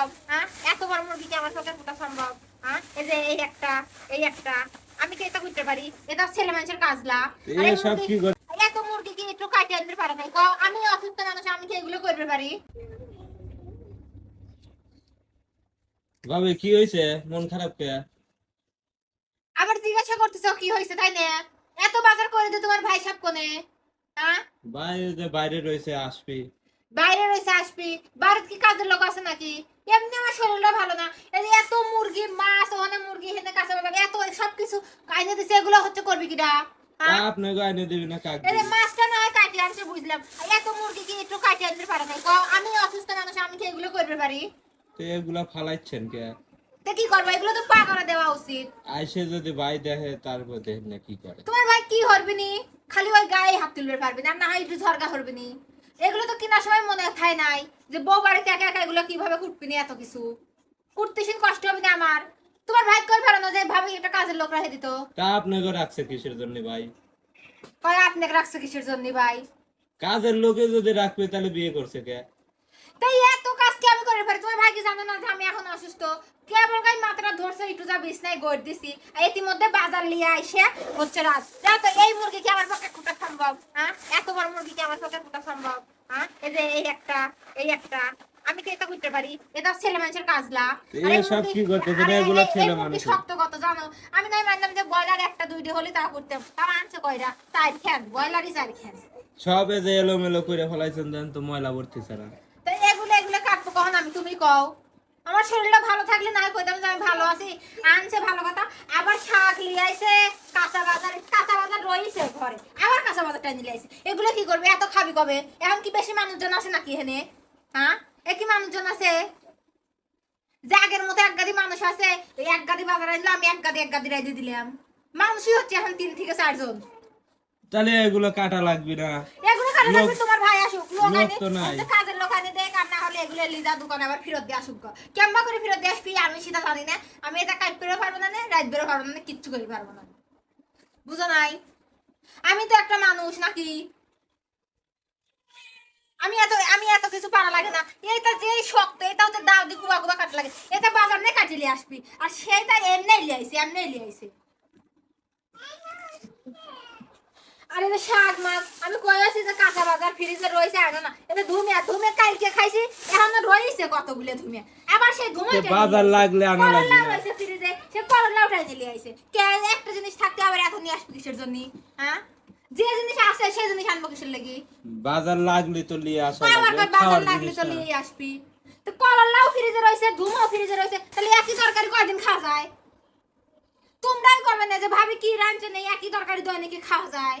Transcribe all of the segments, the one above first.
সম্ভব হ্যাঁ? এত বড় মুরগি কি আমার চোখে ফুটা সম্ভব হ্যাঁ? এই যে এই একটা এই একটা আমি কি এটা করতে পারি? এটা ছেলে মানুষের কাজলা। এত মুরগি কি একটু কাটিয়ে আনতে পারে নাই? আমি অসুস্থ মানুষ আমি কি এগুলো করতে পারি? ভাবে কি মন খারাপ কে? আবার জিজ্ঞাসা করতেছো কি হয়েছে তাই না? এত বাজার করে দে তোমার ভাই সব কোনে? হ্যাঁ? বাইরে যে বাইরে রয়েছে আসবি। বাইরে রয়েছে আসবি বাড়িতে কি কাজের লোক আছে নাকি? এমনি আমার শরীরটা ভালো না। এত মুরগি মাছ ওখানে মুরগি হেনে কাছে এত সবকিছু কাইনে দিছে এগুলো হচ্ছে করবি কিটা? আপনাকে আইনে দিবি না কাক এই মাছটা না হয় কাটিয়ে আনছে বুঝলাম। এত মুরগি কি একটু কাটিয়ে আনতে পারে নাই? আমি অসুস্থ মানুষ আমি কি এগুলো করতে পারি? তো এগুলা ফালাইছেন কে? তো কি করব? এগুলো তো পা করে দেওয়া উচিত। আইসে যদি ভাই দেখে তারপর দেখেন না কি করে। তোমার ভাই কি হরবি নি খালি ওই গায়ে হাত তুলবে পারবি না না হয় একটু ঝরগা হরবি নি এগুলো তো কেনার সময় মনে থাই নাই যে বউ বাড়িতে একা একা এগুলো কীভাবে কুটবি নি এত কিছু? কুটতেছিন কষ্ট হবে না আমার। তোমার ভাই করে ফেরানো যে ভাবি একটা কাজের লোক রেখে দিত? তা আপনাকে রাখছে কিসের জন্য ভাই? কয় আপনাকে রাখছে কিসের জন্য ভাই? কাজের লোকে যদি রাখবে তাহলে বিয়ে করছে কে? তাই এত কাজ কি আমি করে পারি? তোমার ভাই কি জানো না যে আমি এখন অসুস্থ? কেবল গাই মাত্রা ধরছে একটু যা বিছনায় গড় দিছি। আর ইতিমধ্যে বাজার লিয়ে আইসে হচ্ছে রাত। তো এই মুরগি কি আমার পক্ষে কুটা সম্ভব? হ্যাঁ? এত বড় মুরগি কি আমার পক্ষে কুটা সম্ভব? হ্যাঁ? এই যে এই একটা এই একটা। আমি কি এটা করতে পারি? এটা ছেলে মানুষের কাজলা। এই এসব কি করতেছে? আরে এগুলো এই- এই ছেলে মুরগি শক্ত কত জানো? আমি নাই মানলাম যে ব্রয়লার একটা দুইটা হলে তা করতাম তাও আনছে কয়টা? চার খ্যান ব্রয়লারই চার খ্যান। সবে যে এলোমেলো করে ফেলাইছেন দেন তো ময়লা ভর্তি ছাড়া তো এগুলো এগুলো কাটবো কখন? আমি তুমি কও। আমার শরীরটা ভালো থাকলে না কইতাম যে আমি ভালো আছি। আনছে ভালো কথা। আবার শাক লিয়ে আইছে কাঁচা বাজার কাঁচা বাজার রয়েছে ঘরে। কাঁচা বাজারটা নিয়ে আইছে এগুলো কি করবে? এত খাবি কবে? এখন কি বেশি মানুষজন আছে নাকি এখানে? হ্যাঁ? এ কি মানুষজন আছে? যে আগের মতো এক গাদি মানুষ আছে এক গাদি বাজার আনলো আমি এক গাদি এক গাদি রাইতে দিলাম। মানুষই হচ্ছে এখন তিন থেকে চারজন। তাহলে এগুলো কাটা লাগবে না। এগুলো কারণে লোক- তোমার ভাই আসুক লোক আনে। কাজের লোক আনে দেখ আর না হলে এগুলো লিজা দোকানে আবার ফেরত দিয়ে আসুক। কেমবা করে ফেরত দিয়ে আসবি আমি সেটা জানি না। আমি এটা কাজ পেরো পারব না নে, রাত বেরো পারব না কিচ্ছু করি পারব না। বুঝো নাই? আমি তো একটা মানুষ নাকি? আমি এত আমি এত কিছু পারা লাগে না। এইটা যে শক্ত এটা হচ্ছে দাও দিয়ে গুবা গুবা কাট লাগে। এটা বাজার নিয়ে কাটিলে আসবি। আর সেইটা এমনি লিয়ে এমনি লিয়ে আরে এটা শাক মাছ আমি কই আছি যে কাঁচা বাজার ফ্রিজে রয়েছে না। এটা ধুমিয়া ধুমে কালকে খাইছি এখন রয়েছে কতগুলো ধুমিয়া। আবার সেই ধুমে বাজার লাগলে আনা লাগবে রয়েছে ফ্রিজে সে করলা উঠাই দিলে আইছে। কে একটা জিনিস থাকতে আবার এত নিয়ে আসবে কিসের জন্য? হ্যাঁ? যে জিনিস আছে সেই জিনিস আনব কিসের লাগি? বাজার লাগলে তো আসা কই বাজার লাগলে তো নিয়ে আসবি। তো করলাও ফ্রিজে রয়েছে ধুমাও ফ্রিজে রয়েছে তাহলে একই তরকারি কয়দিন খাওয়া যায়? তোমরাই করবে না যে ভাবি কি রাঁধছে নেই একই তরকারি দৈনিক খাওয়া যায়?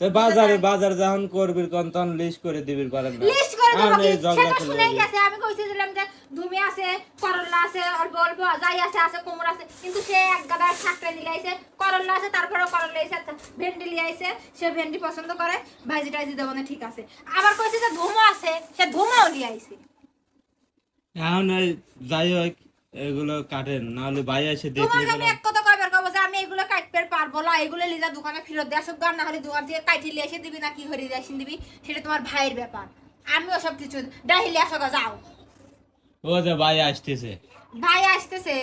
তো বাজারে বাজার যখন করবি তখন লিস্ট করে দিবি পারেন না। লিস্ট করে হবে। গেছে। আমি যে ধুমি আছে করলা আছে অল্প অল্প যাই আছে আছে কোমর আছে। কিন্তু সে এক গাদা শাকটা নিয়ে আইছে করলা আছে তারপরে করলা আইছে ভেন্ডি নিয়ে আইছে। সে ভেন্ডি পছন্দ করে ভাজি টাইজি দেবো না ঠিক আছে। আবার কইছে যে ধুমো আছে সে ধুমাও নিয়ে আইছে। এখন যাই হোক এগুলো কাটেন নাহলে ভাই এসে দেখলে তোমাকে আমি এক কথা কইবার কব যে আমি এগুলো কাটতে পারব না এগুলো লিজা দোকানে ফেরত দেওয়া সব গান না হলে দোকান থেকে কাটি লিয়ে এসে দিবি না কি করে দিয়ে এসে দিবি? সেটা তোমার ভাইয়ের ব্যাপার। আমি ওসব কিছু ডাহিলে আসো যাও। ও যে ভাই আসতেছে। ভাই আসতেছে।